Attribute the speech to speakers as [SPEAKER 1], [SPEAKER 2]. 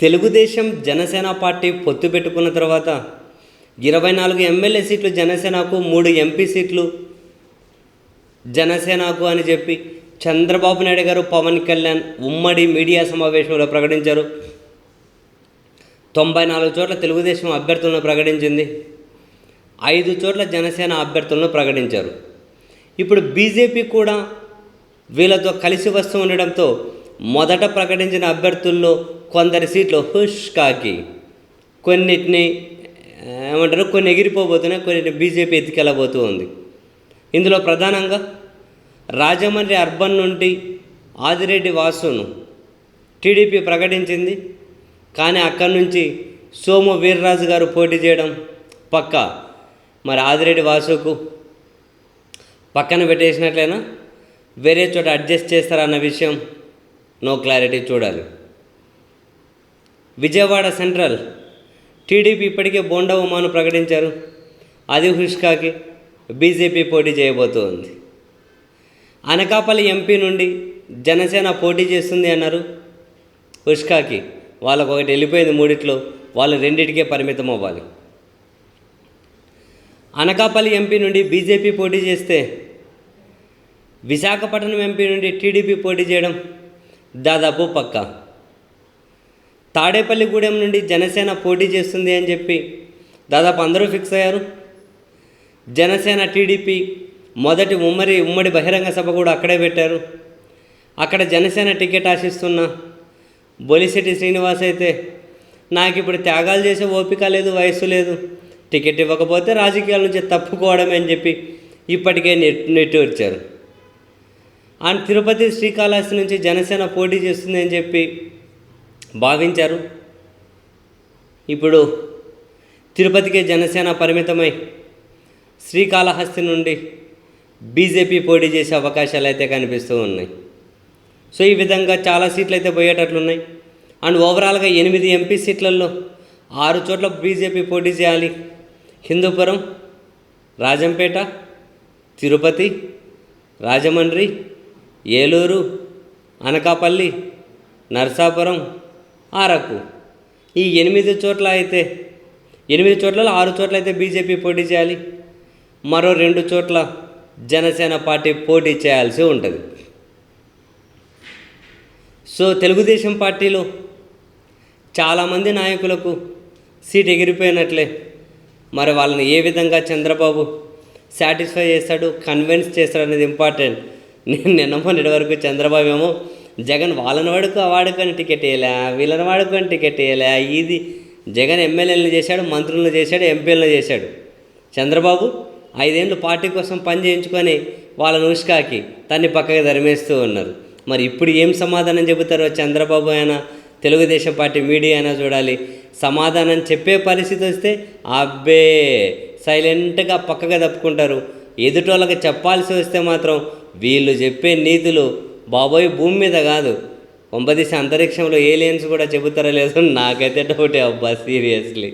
[SPEAKER 1] Telugu Desam Janasena party పొత్తు పెట్టుకున్న తర్వాత ఇరవై నాలుగు ఎమ్మెల్యే సీట్లు జనసేనకు మూడు ఎంపీ సీట్లు జనసేనకు అని చెప్పి చంద్రబాబు నాయుడు గారు పవన్ కళ్యాణ్ ఉమ్మడి మీడియా సమావేశంలో ప్రకటించారు. తొంభై నాలుగు చోట్ల తెలుగుదేశం అభ్యర్థులను ప్రకటించింది. ఐదు చోట్ల జనసేన అభ్యర్థులను ప్రకటించారు. ఇప్పుడు బీజేపీ కూడా వీళ్ళతో కలిసి వస్తూ ఉండడంతో మొదట ప్రకటించిన అభ్యర్థుల్లో కొందరి సీట్లు హుష్ కాకి కొన్నిటిని ఏమంటారు కొన్ని ఎగిరిపోబోతున్నాయి కొన్నిటిని బీజేపీ ఎత్తుకెళ్ళబోతూ ఉంది ఇందులో ప్రధానంగా రాజమండ్రి అర్బన్ నుండి ఆదిరెడ్డి వాసును టీడీపీ ప్రకటించింది. కానీ అక్కడి నుంచి సోము వీర్రాజు గారు పోటీ చేయడం పక్క. మరి ఆదిరెడ్డి వాసుకు పక్కన పెట్టేసినట్లయినా వేరే చోట అడ్జస్ట్ చేస్తారన్న విషయం నో క్లారిటీ చూడాలి. విజయవాడ సెంట్రల్ టీడీపీ ఇప్పటికే బోండా ఉమాను ప్రకటించారు. అది హుష్కాకి బీజేపీ పోటీ చేయబోతోంది. అనకాపల్లి ఎంపీ నుండి జనసేన పోటీ చేస్తుంది అన్నారు హుష్కాకి. వాళ్ళకు ఒకటి వెళ్ళిపోయింది మూడిట్లో వాళ్ళు రెండింటికే పరిమితం అవ్వాలి అనకాపల్లి ఎంపీ నుండి బీజేపీ పోటీ చేస్తే విశాఖపట్నం ఎంపీ నుండి టీడీపీ పోటీ చేయడం దాదాపు పక్క. తాడేపల్లిగూడెం నుండి జనసేన పోటీ చేస్తుంది అని చెప్పి దాదాపు అందరూ ఫిక్స్ అయ్యారు. జనసేన టీడీపీ మొదటి ఉమ్మడి ఉమ్మడి బహిరంగ సభ కూడా అక్కడే పెట్టారు. అక్కడ జనసేన టికెట్ ఆశిస్తున్న బొలిశెట్టి శ్రీనివాస్ అయితే నాకు ఇప్పుడు త్యాగాలు చేసే ఓపిక లేదు వయస్సు లేదు. టికెట్ ఇవ్వకపోతే రాజకీయాల నుంచి తప్పుకోవడమే అని చెప్పి ఇప్పటికే నెట్ నెట్టి వచ్చారు. అండ్ తిరుపతి శ్రీకాళహస్తి నుంచి జనసేన పోటీ చేస్తుంది అని చెప్పి భావించారు. ఇప్పుడు తిరుపతికే జనసేన పరిమితమై శ్రీకాళహస్తి నుండి బీజేపీ పోటీ చేసే అవకాశాలు అయితే కనిపిస్తూ ఉన్నాయి. సో ఈ విధంగా చాలా సీట్లు అయితే పోయేటట్లున్నాయి. అండ్ ఓవరాల్గా ఎనిమిది ఎంపీ సీట్లలో ఆరు చోట్ల బీజేపీ పోటీ చేయాలి. హిందూపురం రాజంపేట తిరుపతి రాజమండ్రి ఏలూరు అనకాపల్లి నర్సాపురం అరకు ఈ ఎనిమిది చోట్ల అయితే ఎనిమిది చోట్ల ఆరు చోట్ల అయితే బీజేపీ పోటీ చేయాలి. మరో రెండు చోట్ల జనసేన పార్టీ పోటీ చేయాల్సి ఉంటుంది. సో తెలుగుదేశం పార్టీలో చాలామంది నాయకులకు సీట్ ఎగిరిపోయినట్లే. మరి వాళ్ళని ఏ విధంగా చంద్రబాబు సాటిస్ఫై చేస్తాడు కన్విన్స్ చేస్తాడు అనేది ఇంపార్టెంట్. నేను నిన్న మొన్నటి వరకు చంద్రబాబు ఏమో జగన్ వాళ్ళని వాడుకో వాడుకొని టికెట్ వేయలే వీళ్ళని వాడుకొని టికెట్ వేయలే ఇది జగన్ ఎమ్మెల్యేలను చేశాడు మంత్రులను చేశాడు ఎంపీలను చేశాడు. చంద్రబాబు ఐదేళ్ళు పార్టీ కోసం పని చేయించుకొని వాళ్ళ ఉష్కాకి తన్ని పక్కకి ధరిమేస్తూ ఉన్నారు. మరి ఇప్పుడు ఏం సమాధానం చెబుతారో చంద్రబాబు అయినా తెలుగుదేశం పార్టీ మీడియా అయినా చూడాలి. సమాధానం చెప్పే పరిస్థితి వస్తే అబ్బే సైలెంట్గా పక్కగా తప్పుకుంటారు. ఎదుటోళ్ళకి చెప్పాల్సి వస్తే మాత్రం వీళ్ళు చెప్పే నీతులు బాబోయ్ భూమి మీద కాదు. కొంపదీసి అంతరిక్షంలో ఏలియన్స్ కూడా చెబుతారో లేదో నాకైతే డౌటే అబ్బా సీరియస్లీ